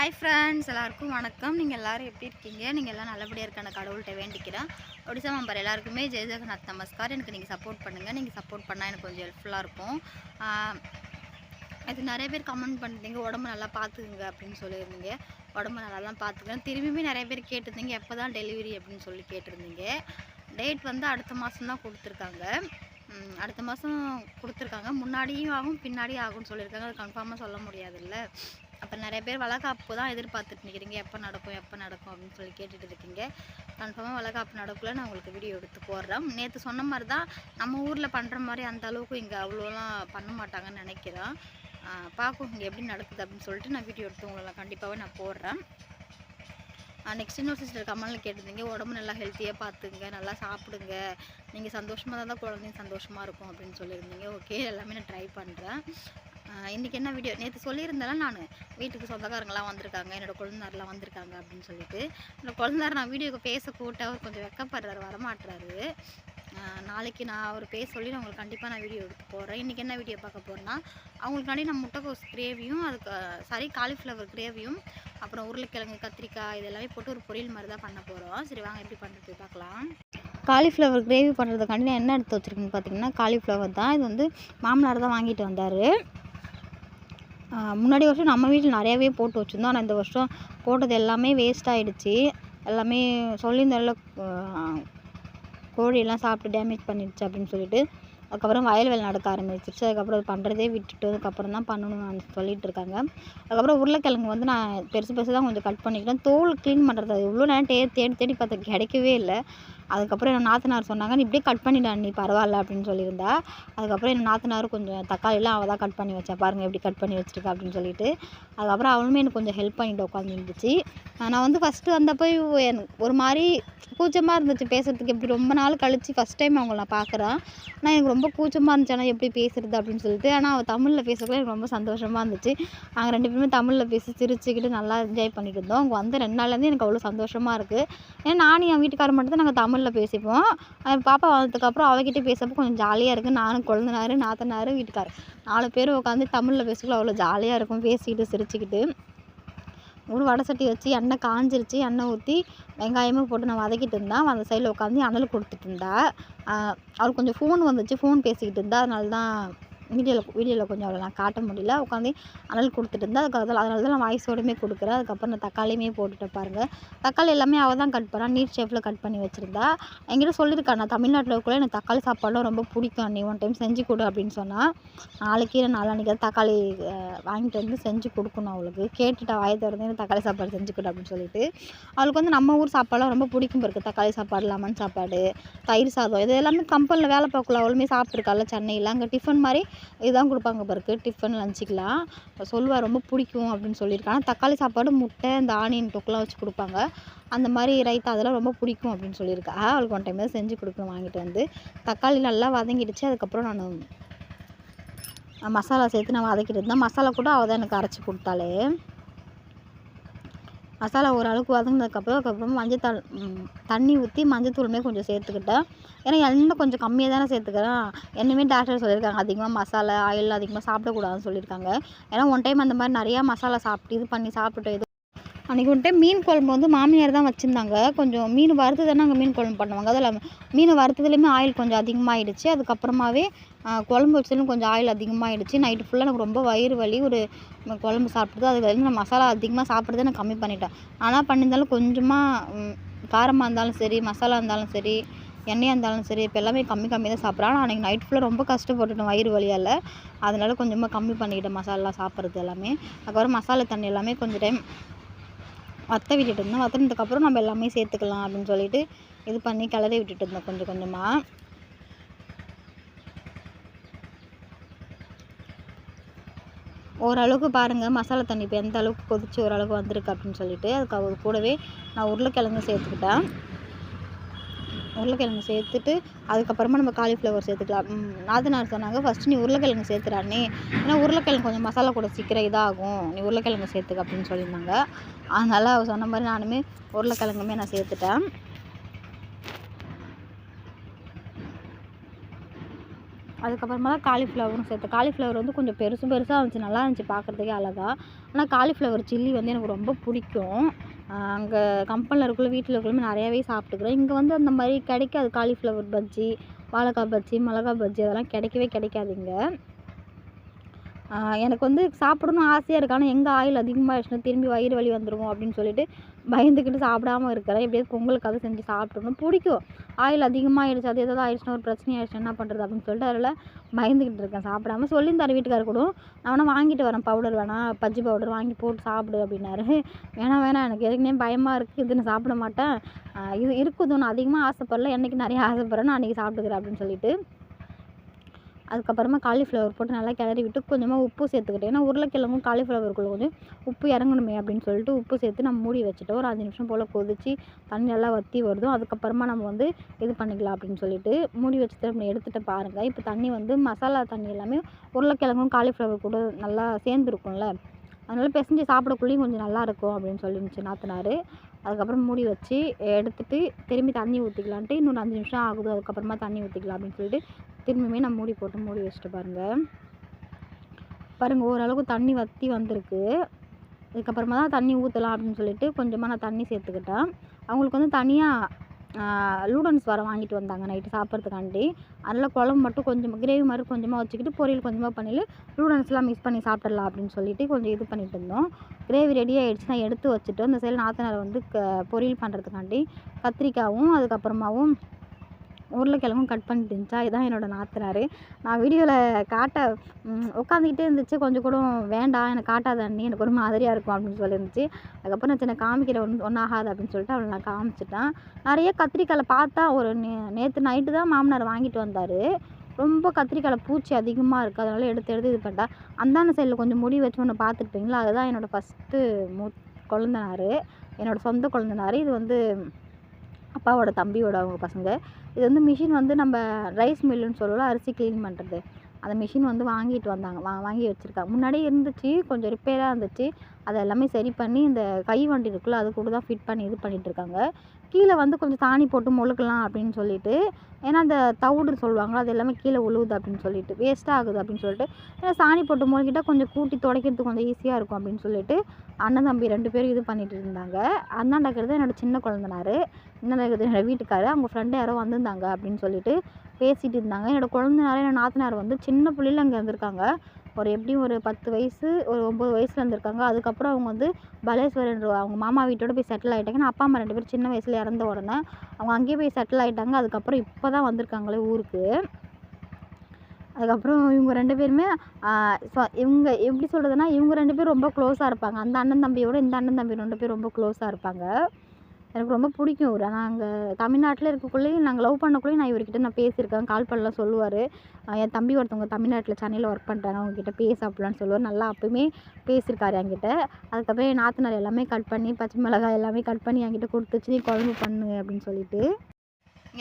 Hi friends எல்லாருக்கும் வணக்கம். நீங்கள் எல்லோரும் எப்படி இருக்கீங்க? நீங்கள் எல்லாம் நல்லபடியாக இருக்கான கடவுள்கிட்ட வேண்டிக்கிறேன். ஒடிசா மெம்பர் எல்லாருக்குமே ஜெய ஜெகநாத் நமஸ்கார். எனக்கு நீங்கள் சப்போர்ட் பண்ணுங்கள் நீங்கள் சப்போர்ட் பண்ணால் எனக்கு கொஞ்சம் ஹெல்ப்ஃபுல்லாக இருக்கும். இது நிறைய பேர் கமெண்ட் பண்ணிருந்தீங்க உடம்பு நல்லா பார்த்துக்குங்க அப்படின்னு சொல்லியிருந்தீங்க. உடம்பு நல்லா தான் பார்த்துக்கிறேன். திரும்பியுமே நிறைய பேர் கேட்டிருந்தீங்க. எப்போ தான் டெலிவரி அப்படின்னு சொல்லி கேட்டிருந்தீங்க. டேட் வந்து அடுத்த மாதம் தான் கொடுத்துருக்காங்க. அடுத்த மாதம் கொடுத்துருக்காங்க. முன்னாடியும் ஆகும் பின்னாடியும் ஆகும்னு சொல்லியிருக்காங்க. அது கன்ஃபார்மாக சொல்ல முடியாதுல்ல. அப்போ நிறைய பேர் வளகாப்பு தான் எதிர்பார்த்துட்டு நிற்கிறீங்க எப்போ நடக்கும் எப்போ நடக்கும் அப்படின்னு சொல்லி கேட்டுட்டு இருக்கீங்க. கன்ஃபார்மாக வளகாப்பு நடக்குள்ள நான் உங்களுக்கு வீடியோ எடுத்து போடுறேன். நேற்று சொன்ன மாதிரி தான் நம்ம ஊரில் பண்ணுற மாதிரி அந்த அளவுக்கு இங்கே அவ்வளோலாம் பண்ண மாட்டாங்கன்னு நினைக்கிறேன். பார்ப்போம் இங்கே எப்படி நடக்குது அப்படின்னு சொல்லிட்டு நான் வீடியோ எடுத்து உங்களை கண்டிப்பாகவே நான் போடுறேன். நெக்ஸ்ட் இன்னொரு சிஸ்டர் கமலில் கேட்டிருந்தீங்க உடம்பு நல்லா ஹெல்த்தியாக பார்த்துங்க நல்லா சாப்பிடுங்க. நீங்கள் சந்தோஷமாக தான் தான் குழந்தைங்க சந்தோஷமாக இருக்கும் அப்படின்னு சொல்லியிருந்தீங்க. ஓகே எல்லாமே நான் ட்ரை பண்ணுறேன் இன்றைக்கி என்ன வீடியோ நேற்று சொல்லியிருந்தேன் நான். வீட்டுக்கு சொந்தக்காரங்களாம் வந்திருக்காங்க என்னோடய கொழுந்தாரெலாம் வந்திருக்காங்க அப்படின்னு சொல்லிட்டு. அந்த கொழுந்தார் நான் வீடியோக்கு பேச கூட்ட அவர் கொஞ்சம் வெக்கப்படுறாரு வரமாட்டுறாரு நாளைக்கு நான் அவர் பேச சொல்லி நான் உங்களுக்கு கண்டிப்பாக நான் வீடியோ எடுத்து போடுறேன் இன்றைக்கி என்ன வீடியோ பார்க்க போகிறேன்னா அவங்களுக்காண்டி நான் முட்டைக்கோஸ் கிரேவியும் அதுக்கு சாரி காலிஃப்ளவர் கிரேவியும் அப்புறம் உருளைக்கிழங்கு கத்திரிக்காய் இதெல்லாமே போட்டு ஒரு பொரியல் மாதிரி தான் பண்ண போகிறோம் சரி வாங்க எப்படி பண்ணுறது பார்க்கலாம். காலிஃப்ளவர் கிரேவி பண்ணுறதுக்காண்டி நான் என்ன எடுத்து வச்சுருக்கேன்னு பார்த்தீங்கன்னா காலிஃப்ளவர் தான். இது வந்து மாமனார் தான் வாங்கிட்டு வந்தார். முன்னாடி வருஷம் நம்ம வீட்டில் நிறையாவே போட்டு வச்சுருந்தோம். ஆனால் இந்த வருஷம் போட்டது எல்லாமே வேஸ்ட் ஆகிடுச்சி எல்லாமே சொல்லியிருந்தால கோழியெல்லாம் சாப்பிட்டு டேமேஜ் பண்ணிடுச்சு அப்படின்னு சொல்லிட்டு. அதுக்கப்புறம் வயல் வேலை நடக்க ஆரம்பிச்சிருச்சு. அதுக்கப்புறம் அது பண்ணுறதே விட்டுட்டு அதுக்கப்புறம் தான் பண்ணணும்னு சொல்லிட்டு இருக்காங்க. அதுக்கப்புறம் உருளைக்கிழங்கு வந்து நான் பெருசு பெருசு தான் கொஞ்சம் கட் பண்ணிக்கிட்டேன். தோல் க்ளீன் பண்ணுறது அது இவ்வளோ நேரம் தே தேடி தேடி பார்த்தா கிடைக்கவே இல்லை. அதுக்கப்புறம் என் நாத்தனார் சொன்னாங்க நீ இப்படியே கட் பண்ணிடா நீ பரவாயில்ல அப்படின்னு சொல்லியிருந்தா. அதுக்கப்புறம் என் நாத்தனார் கொஞ்சம் தக்காளிலாம் அவள் தான் கட் பண்ணி வச்சா பாருங்கள் எப்படி கட் பண்ணி வச்சிருக்கா அப்படின்னு சொல்லிட்டு. அதுக்கப்புறம் அவளுமே எனக்கு கொஞ்சம் ஹெல்ப் பண்ணிட்டு உட்காந்துருந்துச்சு நான் வந்து ஃபஸ்ட்டு வந்தப்போ எனக்கு ஒரு மாதிரி கூச்சமாக இருந்துச்சு பேசுகிறதுக்கு எப்படி ரொம்ப நாள் கழிச்சு ஃபஸ்ட் டைம் அவங்கள நான் பார்க்குறேன் ஆனால் எனக்கு ரொம்ப கூச்சமாக இருந்துச்சு ஆனால் எப்படி பேசுறது? அப்படின்னு சொல்லிட்டு. ஆனால் அவள் தமிழில் பேசக்குள்ள எனக்கு ரொம்ப சந்தோஷமாக இருந்துச்சு. நாங்கள் ரெண்டு பேருமே தமிழில் பேசி சிரிச்சுக்கிட்டு நல்லா என்ஜாய் பண்ணிட்டு இருந்தோம். அவங்க வந்து ரெண்டு நாள்லேருந்து எனக்கு அவ்வளோ சந்தோஷமாக இருக்குது ஏன்னா நானும் என் வீட்டுக்காரர் மட்டும் தான் நாங்கள் தமிழ் தமிழில் பேசிப்போம். பாப்பா வந்ததுக்கப்புறம் அவகிட்ட பேசப்போ கொஞ்சம் ஜாலியாக இருக்குது நானும் கொழுந்தனார் நாத்தனார் வீட்டுக்கார். நாலு பேர் உட்காந்து தமிழில் பேசக்குள்ள அவ்வளோ ஜாலியாக இருக்கும். பேசிக்கிட்டு சிரிச்சுக்கிட்டு. ஒரு வடை சட்டி வச்சு எண்ணெய் காஞ்சிருச்சு. எண்ணெய் ஊற்றி வெங்காயமும் போட்டு நான் வதக்கிட்டு இருந்தேன். அந்த சைடில் உட்காந்து அனல் கொடுத்துட்டு இருந்தா. அவர் அவளுக்கு கொஞ்சம் ஃபோன் வந்துச்சு. ஃபோன் பேசிக்கிட்டு இருந்தா. அதனால தான் வீடியோவில் வீடியோவில் கொஞ்சம் அவளை நான் காட்ட முடியல. உட்காந்து அனல் கொடுத்துட்டு இருந்தால் அதுக்கு அதில் அதனால தான் நான் வாய்ஸோடையுமே கொடுக்குறேன். அதுக்கப்புறம் நான் தக்காளியுமே போட்டுட்டேன் பாருங்கள் தக்காளி எல்லாமே அவள் தான் கட் பண்ணா நீட் ஷேப்பில் கட் பண்ணி வச்சுருந்தா. என்கிட்ட சொல்லியிருக்கா நான் தமிழ்நாட்டில் இருக்கக்குள்ள எனக்கு தக்காளி சாப்பாடுலாம் ரொம்ப பிடிக்கும். நீ ஒன் டைம் செஞ்சு கொடு அப்படின்னு சொன்னால் நாளைக்கு இல்லை தக்காளி வாங்கிட்டு வந்து செஞ்சு கொடுக்கணும் அவளுக்கு. கேட்டுட்டா வாயை திறந்து எனக்கு தக்காளி சாப்பாடு செஞ்சு கொடு அப்படின்னு சொல்லிட்டு. அவளுக்கு வந்து நம்ம ஊர் சாப்பாடுலாம் ரொம்ப பிடிக்கும் இருக்குது தக்காளி சாப்பாடு லெமன் சாப்பாடு தயிர் சாதம் இது எல்லாமே கம்பெனியில் வேலை பார்க்கல அவளுமே சாப்பிட்ருக்காள் சென்னையில். அங்கே டிஃபன் மாதிரி இதுதான் கொடுப்பாங்க பிறகு டிஃபன் லஞ்சுக்கெலாம் சொல்லுவா ரொம்ப பிடிக்கும் அப்படின்னு சொல்லியிருக்காங்க தக்காளி சாப்பாடு முட்டை இந்த ஆனியன் தொக்குலாம் வச்சு கொடுப்பாங்க. அந்த மாதிரி ரைத்தா அதெல்லாம் ரொம்ப பிடிக்கும் அப்படின்னு சொல்லியிருக்கா. அவளுக்கு ஒன் டைம் தான் செஞ்சு கொடுக்கணும் வாங்கிட்டு வந்து. தக்காளி நல்லா வதங்கிடுச்சு அதுக்கப்புறம் நான் மசாலா சேர்த்து நான் வதக்கிட்டு இருந்தேன். மசாலா கூட அவள் தான் எனக்கு அரைச்சி கொடுத்தாளே. மசாலா ஓரளவுக்கு வதங்கினதுக்கப்புறம் அதுக்கப்புறம் மஞ்சள் தண்ணி ஊற்றி மஞ்சத்தூளுமே கொஞ்சம் சேர்த்துக்கிட்டேன். ஏன்னா எண்ணெய் கொஞ்சம் கம்மியாக தானே சேர்த்துக்கிறேன். என்னையுமே டாக்டர் சொல்லியிருக்காங்க அதிகமாக மசாலா ஆயில் அதிகமாக சாப்பிடக்கூடாதுன்னு சொல்லியிருக்காங்க. ஏன்னா ஒன் டைம் அந்த மாதிரி நிறையா மசாலா சாப்பிட்டு இது பண்ணி சாப்பிட்டுட்டு இது அன்றைக்கி வந்துட்டு மீன் குழம்பு வந்து மாமியார் தான் வச்சுருந்தாங்க. கொஞ்சம் மீன் வறுத்து தானே அங்கே மீன் குழம்பு பண்ணுவாங்க. அதில் மீன் வறுத்ததுலேயுமே ஆயில் கொஞ்சம் அதிகமாகிடுச்சு அதுக்கப்புறமாவே குழம்பு வச்சதுலேயும் கொஞ்சம் ஆயில் அதிகமாகிடுச்சு நைட்டு ஃபுல்லாக எனக்கு ரொம்ப வயிறு வலி ஒரு குழம்பு சாப்பிட்டது அதுக்கு வந்து நான் மசாலா அதிகமாக சாப்பிட்றதே நான் கம்மி பண்ணிட்டேன். ஆனால் பண்ணியிருந்தாலும் கொஞ்சமாக காரமாக இருந்தாலும் சரி மசாலா இருந்தாலும் சரி எண்ணெயாக இருந்தாலும் சரி இப்போ எல்லாமே கம்மி கம்மி தான் சாப்பிட்றேன். ஆனால் அன்றைக்கி நைட் ஃபுல்லாக ரொம்ப கஷ்டப்பட்டுட்டேன் வயிறு வலியால். அதனால் கொஞ்சமாக கம்மி பண்ணிக்கிட்டேன் மசாலா சாப்பிட்றது எல்லாமே. அதுக்கப்புறம் மசாலா தண்ணி எல்லாமே கொஞ்சம் டைம் வற்ற விட்டுட்டு இருந்தோம். வத்தினதுக்கப்புறம் நம்ம எல்லாமே சேர்த்துக்கலாம் அப்படின்னு சொல்லிட்டு இது பண்ணி கிளறி விட்டுட்டு இருந்தோம் கொஞ்சம் கொஞ்சமாக ஓரளவுக்கு பாருங்கள் மசாலா தண்ணி இப்போ எந்த அளவுக்கு கொதிச்சு ஓரளவுக்கு வந்திருக்கு அப்படின்னு சொல்லிட்டு அதுக்கு கூடவே நான் உருளைக்கிழங்கு சேர்த்துக்கிட்டேன். உருளைக்கிழங்கு சேர்த்துட்டு அதுக்கப்புறமா நம்ம காலிஃப்ளவர் சேர்த்துக்கலாம். ம், நாத்தனார் சொன்னாங்க ஃபஸ்ட்டு நீ உருளைக்கிழங்கு சேர்த்துறானே ஏன்னா உருளைக்கிழங்கு கொஞ்சம் மசாலா கூட சீக்கிரம் இதாகும். நீ உருளைக்கிழங்கு சேர்த்துக்க அப்படின்னு சொல்லியிருந்தாங்க. அதனால் அவர் சொன்ன மாதிரி நானுமே உருளைக்கிழங்குமே நான் சேர்த்துட்டேன். அதுக்கப்புறமா தான் காலிஃப்ளவரும் சேர்த்து காலிஃப்ளவர் வந்து கொஞ்சம் பெருசு பெருசாக இருந்துச்சு. நல்லா இருந்துச்சு பார்க்குறதுக்கே அழகா. ஆனால் காலிஃப்ளவர் சில்லி வந்து எனக்கு ரொம்ப பிடிக்கும். அங்கே கம்பெனியில் இருக்கக்குள்ள வீட்டில் இருக்கக்குள்ள நிறையாவே சாப்பிட்டுக்கிறோம். இங்கே வந்து அந்த மாதிரி கிடைக்காது. காலிஃப்ளவர் பஜ்ஜி வாழைக்கா பஜ்ஜி மிளகா பஜ்ஜி அதெல்லாம் கிடைக்கவே கிடைக்காது இங்கே. எனக்கு வந்து சாப்பிடணும் ஆசையாக இருக்குது ஆனால் எங்கே ஆயில் அதிகமாக ஆயிடுச்சுன்னா திரும்பி வயிறு வலி வந்துடுவோம் அப்படின்னு சொல்லிட்டு பயந்துக்கிட்டு சாப்பிடாம இருக்கிறேன். எப்படியாவது பொங்கலுக்காவது செஞ்சு சாப்பிட்றணும் பிடிக்கும். ஆயில் அதிகமாக ஆயிடுச்சு அது ஏதாவது ஆயிடுச்சுன்னா ஒரு பிரச்சனை ஆயிடுச்சுன்னா என்ன பண்ணுறது அப்படின்னு சொல்லிட்டு அதில் பயந்துக்கிட்டு இருக்கேன். சாப்பிடாம சொல்லியிருந்தாரு வீட்டுக்காரர் கூட. நான் வேணால் வாங்கிட்டு வரேன். பவுடர் வேணாம் பஜ்ஜி பவுடர் வாங்கி போட்டு சாப்பிடு அப்படின்னாரு. வேணாம் வேணாம் எனக்கு ஏற்கனவே பயமாக இருக்குது இது நான் சாப்பிட மாட்டேன். இது இருக்குது நான் அதிகமாக ஆசைப்படல. என்றைக்கு நிறைய ஆசைப்பட்றேன் நான் அன்றைக்கி சாப்பிட்டுக்கிறேன் அப்படின்னு சொல்லிட்டு அதுக்கப்புறமா காலிஃப்ளவர் போட்டு நல்லா கிளறி விட்டு கொஞ்சமாக உப்பு சேர்த்துக்கிட்டேன். ஏன்னா உருளைக்கிழங்கும் காலிஃப்ளவருக்குள்ள கொஞ்சம் உப்பு இறங்கணுமே அப்படின்னு சொல்லிட்டு உப்பு சேர்த்து நம்ம மூடி வச்சுட்டோம் ஒரு அஞ்சு நிமிஷம் போல் கொதித்து தண்ணி நல்லா வற்றி வருதும் அதுக்கப்புறமா நம்ம வந்து இது பண்ணிக்கலாம் அப்படின்னு சொல்லிட்டு மூடி வச்சு திரும்ப எடுத்துகிட்டு பாருங்கள் இப்போ தண்ணி வந்து மசாலா தண்ணி எல்லாமே உருளைக்கிழங்கும் காலிஃப்ளவர் கூட நல்லா சேர்ந்துருக்கும்ல. அதனால் பிசைஞ்சு சாப்பிடக்குள்ளேயும் கொஞ்சம் நல்லாயிருக்கும் அப்படின்னு சொல்லிருந்துச்சு நாத்தனார். அதுக்கப்புறம் மூடி வச்சு எடுத்துட்டு திரும்பி தண்ணி ஊற்றிக்கலான்ட்டு இன்னொரு அஞ்சு நிமிஷம் ஆகுது அதுக்கப்புறமா தண்ணி ஊற்றிக்கலாம் அப்படின்னு சொல்லிட்டு திரும்பியுமே நான் மூடி போட்டு மூடி வச்சுட்டு பாருங்கள் பாருங்கள் ஓரளவுக்கு தண்ணி வற்றி வந்திருக்கு. இதுக்கப்புறமா தான் தண்ணி ஊற்றலாம் அப்படின்னு சொல்லிட்டு கொஞ்சமாக நான் தண்ணி சேர்த்துக்கிட்டேன். அவங்களுக்கு வந்து தனியாக லூடன்ஸ் வர வாங்கிட்டு வந்தாங்க நைட்டு சாப்பிட்றதுக்காண்டி. அதில் குழம்பு மட்டும் கொஞ்சம் கிரேவி மாதிரி கொஞ்சமாக வச்சுக்கிட்டு பொரியல் கொஞ்சமாக பண்ணிட்டு லூடன்ஸ்லாம் மிக்ஸ் பண்ணி சாப்பிட்றலாம் அப்படின்னு சொல்லிட்டு கொஞ்சம் இது பண்ணிட்டு இருந்தோம். கிரேவி ரெடி ஆகிடுச்சு நான் எடுத்து வச்சுட்டு அந்த சைடு நாத்தனார் வந்து க பொரியல் பண்ணுறதுக்காண்டி கத்திரிக்காயும் அதுக்கப்புறமாவும் உருளைக்கிழங்கும் கட் பண்ணிட்டு இருந்துச்சா? இதான் என்னோடய நாத்தனார். நான் வீடியோவில் காட்ட உட்காந்துக்கிட்டே இருந்துச்சு. கொஞ்சம் கூட வேண்டாம் எனக்கு காட்டாத அண்ணி எனக்கு ஒரு மாதிரியாக இருக்கும் அப்படின்னு சொல்லியிருந்துச்சு அதுக்கப்புறம் நான் சின்ன காமிக்கிற ஒன்று ஒன்றாகாது அப்படின்னு சொல்லிட்டு அவளை நான் காமிச்சிட்டேன். நிறைய கத்திரிக்காயில் பார்த்தா ஒரு நே நேற்று நைட்டு தான் மாமனார் வாங்கிட்டு வந்தார். ரொம்ப கத்திரிக்காயில் பூச்சி அதிகமாக இருக்குது அதனால் எடுத்து எடுத்து இது பண்ணிட்டா. அந்தான சைடில் கொஞ்சம் முடி வச்சு ஒன்று பார்த்துருப்பீங்களா? அதுதான் என்னோடய ஃபஸ்ட்டு மூ குழந்தனார். என்னோடய சொந்த குழந்தனார். இது வந்து அப்பாவோட தம்பியோட அவங்க பசங்க. இது வந்து மிஷின் வந்து நம்ம ரைஸ் மில்லுன்னு சொல்லலாம் அரிசி க்ளீன் பண்ணுறது அந்த மிஷின் வந்து வாங்கிட்டு வந்தாங்க வா வாங்கி வச்சுருக்காங்க. முன்னாடியே இருந்துச்சு கொஞ்சம் ரிப்பேராக இருந்துச்சு. அதை எல்லாமே சரி பண்ணி இந்த கை வண்டி இருக்குல்ல அது கூட தான் ஃபிட் பண்ணி இது பண்ணிகிட்ருக்காங்க கீழே வந்து கொஞ்சம் சாணி போட்டு மொழுக்கலாம் அப்படின்னு சொல்லிட்டு ஏன்னா அந்த தவிடு சொல்லுவாங்கள்ல அது எல்லாமே கீழே உழுவுது அப்படின்னு சொல்லிட்டு வேஸ்ட்டாக ஆகுது அப்படின்னு சொல்லிட்டு ஏன்னா சாணி போட்டு மொழுகிட்டால் கொஞ்சம் கூட்டி துடைக்கிறதுக்கு கொஞ்சம் ஈஸியாக இருக்கும் அப்படின்னு சொல்லிட்டு அண்ணன் தம்பி ரெண்டு பேரும் இது பண்ணிகிட்டு இருந்தாங்க. அந்தாண்ட என்னோட என்னோடய சின்ன குழந்தனார். இன்னும் என்னோடய வீட்டுக்காரர் அவங்க ஃப்ரெண்டு யாரோ வந்திருந்தாங்க அப்படின்னு சொல்லிட்டு பேசிகிட்டு இருந்தாங்க. என்னோடய குழந்தனார் என்னோடய நாத்தனார் வந்து சின்ன பிள்ளையில் அங்கே வந்திருக்காங்க ஒரு எப்படியும் ஒரு பத்து வயசு ஒரு ஒம்பது வயசில் இருந்திருக்காங்க. அதுக்கப்புறம் அவங்க வந்து பலேஸ்வரன் அவங்க மாமா வீட்டோட போய் செட்டில் ஆகிட்டாங்க நான் அப்பா அம்மா ரெண்டு பேரும் சின்ன வயசில் இறந்த உடனே அவங்க அங்கேயே போய் செட்டில் ஆகிட்டாங்க அதுக்கப்புறம் இப்போ தான் வந்திருக்காங்களே ஊருக்கு. அதுக்கப்புறம் இவங்க ரெண்டு பேருமே இவங்க எப்படி சொல்கிறதுனா இவங்க ரெண்டு பேரும் ரொம்ப க்ளோஸாக இருப்பாங்க. அந்த அண்ணன் தம்பியோட இந்த அண்ணன் தம்பி ரெண்டு பேரும் ரொம்ப க்ளோஸாக இருப்பாங்க. எனக்கு ரொம்ப பிடிக்கும். இவரை நாங்கள் தமிழ்நாட்டில் இருக்கக்குள்ளேயும் நாங்கள் லவ் பண்ணக்குள்ளேயும் நான் இவர்கிட்ட நான் பேசியிருக்கேன். கால் பண்ணலாம் சொல்லுவார். என் தம்பி ஒருத்தவங்க தமிழ்நாட்டில் சென்னையில் ஒர்க் பண்ணுறாங்க அவங்ககிட்ட பேச அப்படிலாம் சொல்லுவார். நல்லா அப்போயுமே பேசியிருக்காரு என்கிட்ட. அதுக்கப்புறம் என் நாத்தனார் எல்லாமே கட் பண்ணி பச்சை மிளகாய் எல்லாமே கட் பண்ணி என்கிட்ட கொடுத்துச்சு. நீ குழம்பு பண்ணு அப்படின்னு சொல்லிட்டு.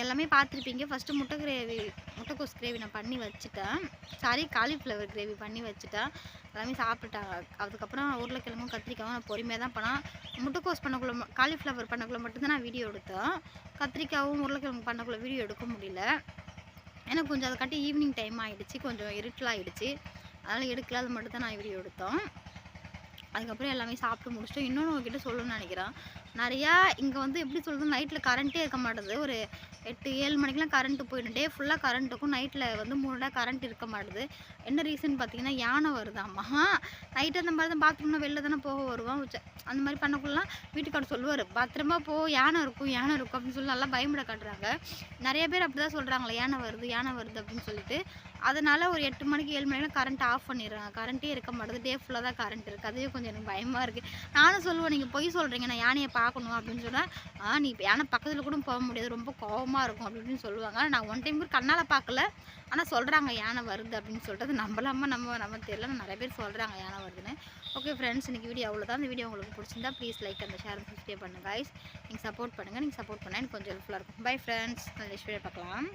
எல்லாமே பார்த்துருப்பீங்க. ஃபஸ்ட்டு முட்டை கிரேவி முட்டைக்கோஸ் கிரேவி நான் பண்ணி வச்சுட்டேன். சாரி காலிஃப்ளவர் கிரேவி பண்ணி வச்சுட்டேன். எல்லாமே சாப்பிட்டாங்க. அதுக்கப்புறம் உருளைக்கிழங்கும் கத்திரிக்காயும் நான் பொறுமையாக தான் பண்ணேன். முட்டைக்கோஸ் பண்ணக்குள்ள காலிஃப்ளவர் பண்ணக்குள்ள மட்டும்தான் நான் வீடியோ எடுத்தேன். கத்திரிக்காயும் உருளைக்கிழங்கு பண்ணக்குள்ள வீடியோ எடுக்க முடியல. எனக்கு கொஞ்சம் அதை கட்டி ஈவினிங் டைம் ஆகிடுச்சு கொஞ்சம் இருட்டில் ஆகிடுச்சு அதனால் எடுக்கல. அது மட்டும் தான் நான் வீடியோ எடுத்தோம். அதுக்கப்புறம் எல்லாமே சாப்பிட்டு முடிச்சிட்டோம். இன்னொன்று உங்ககிட்ட சொல்லணும்னு நினைக்கிறேன். நிறையா இங்கே வந்து எப்படி சொல்கிறது நைட்டில் கரண்ட்டே இருக்க மாட்டேது. ஒரு எட்டு ஏழு மணிக்கெலாம் கரண்ட்டு போயிடும். டே ஃபுல்லாக கரண்ட் இருக்கும் நைட்டில் வந்து மூணு நாள் கரண்ட் இருக்க மாட்டுது. என்ன ரீசன் பார்த்தீங்கன்னா யானை வருதாம்மா நைட்டு அந்த மாதிரி தான் பாத்ரூம்னா வெளில தானே போக வருவோம். அந்த மாதிரி பண்ணக்குள்ளலாம் வீட்டுக்காரர் சொல்லுவார் பத்திரமா போ யானை இருக்கும் யானை இருக்கும் அப்படின்னு சொல்லி நல்லா பயமிட காட்டுறாங்க. நிறைய பேர் அப்படி தான் சொல்கிறாங்களே யானை வருது யானை வருது அப்படின்னு சொல்லிட்டு. அதனால் ஒரு எட்டு மணிக்கு ஏழு மணிக்கெலாம் கரண்ட் ஆஃப் பண்ணிடுறாங்க. கரண்ட்டே இருக்க மாட்டேது. டே ஃபுல்லாக தான் கரண்ட் இருக்குது அதுவே கொஞ்சம் எனக்கு பயமாக இருக்குது நானும் சொல்லுவேன் நீங்கள் பொய் சொல்கிறீங்க நான் யானையை பார்க்கணும். அப்படின்னு சொன்னால் ஆ நீ யானை பக்கத்தில் கூட போக முடியாது. ரொம்ப கோபமாக இருக்கும். அப்படின்னு சொல்லுவாங்க. நான் ஒன் டைம் கூட கண்ணால் பார்க்கல. ஆனால் சொல்கிறாங்க யானை வருது. அப்படின்னு சொல்லிட்டு அது நம்பலாமா? நம்ம நம்ம தெரியல நிறைய பேர் சொல்கிறாங்க யானை வருதுன்னு. ஓகே ஃப்ரெண்ட்ஸ் இன்றைக்கி வீடியோ அவ்வளோதான் இந்த வீடியோ உங்களுக்கு பிடிச்சிருந்தா ப்ளீஸ் லைக் அந்த ஷேர் சப்ஸ்கிரைப் பண்ணுங்கள் கைஸ் நீங்கள் சப்போர்ட் பண்ணுங்கள் நீங்கள் சப்போர்ட் பண்ணால் எனக்கு கொஞ்சம் ஹெல்ப்ஃபுல்லாக இருக்கும். பை ஃப்ரெண்ட்ஸ் நெக்ஸ்ட் வீடியோ பார்க்கலாம்.